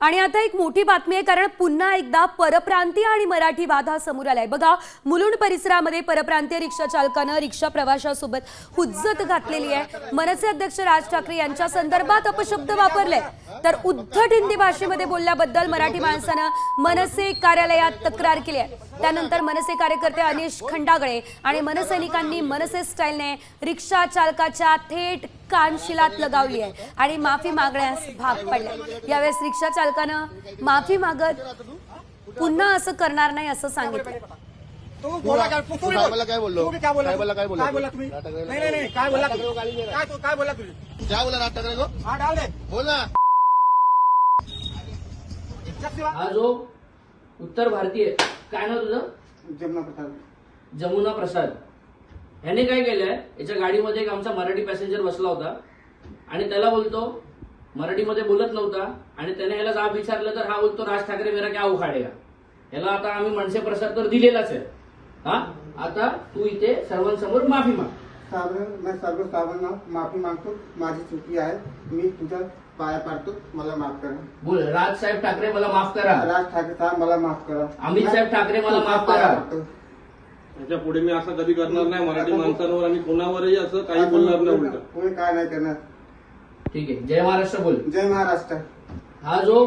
आणि आता एक मोठी बातमी आहे कारण पुन्हा एकदा परप्रांतीय आणि मराठी वाद हा समोर आलाय. बघा मुलुंड परिसरामध्ये परप्रांतीय रिक्षा चालकानं रिक्षा प्रवाशासोबत हुज्जत घातलेली आहे. मनसे अध्यक्ष राज ठाकरे यांच्या संदर्भात अपशब्द वापरले तर उद्धट हिंदी भाषेमध्ये बोलल्याबद्दल मराठी माणसानं मनसे कार्यालयात तक्रार केली आहे. त्यानंतर मनसे कार्यकर्ते अनिश खंडागळे आणि मनसैनिकांनी मनसे स्टाईलने रिक्षा चालकाच्या थेट कानशिलात लगावली आहे. आणि माफी मागण्यास भाग पडले यावेळेस रिक्षा चालकानं माफी मागत पुन्हा असं करणार नाही असं सांगितलं साहेबाला काय बोललो? साहेबाला काय बोललो? काय बोला तुम्ही? काय बोला राज ठाकरे को हा बोल ना. हा जो उत्तर भारतीय काय नाव तुझं? जमुना प्रसाद. जमुना प्रसाद. ह्याने काय केलंय? याच्या गाडीमध्ये एक आमचा मराठी पॅसेंजर बसला होता. आणि त्याला बोलतो मराठीमध्ये बोलत नव्हता. आणि त्याने ह्याला जाब विचारलं तर हा बोलतो राज ठाकरे मेरा क्या उखाडेगा? ह्याला आता आम्ही मनसे प्रसाद तर दिलेलाच आहे. हा? आता तू इथे सर्वांसमोर माफी माग. साहेब मैं सर्व साहेबांना माफी मागतो. माझी चुकी आहे. मी तुझ्या पाया पाडतो. मला माफ करा. बोल राज साहेब ठाकरे मला माफ करा. राज ठाकरे साहेब मला माफ करा. अमित साहेब ठाकरे मला माफ करा. त्याच्या पुढे मी असं कधी करणार नाही मराठी माणसांवर आणि कोणावरही असं काही बोलणार नाही उलट. पुढे काय नाही करणार. ठीक आहे. जय महाराष्ट्र बोल. जय महाराष्ट्र. हा जो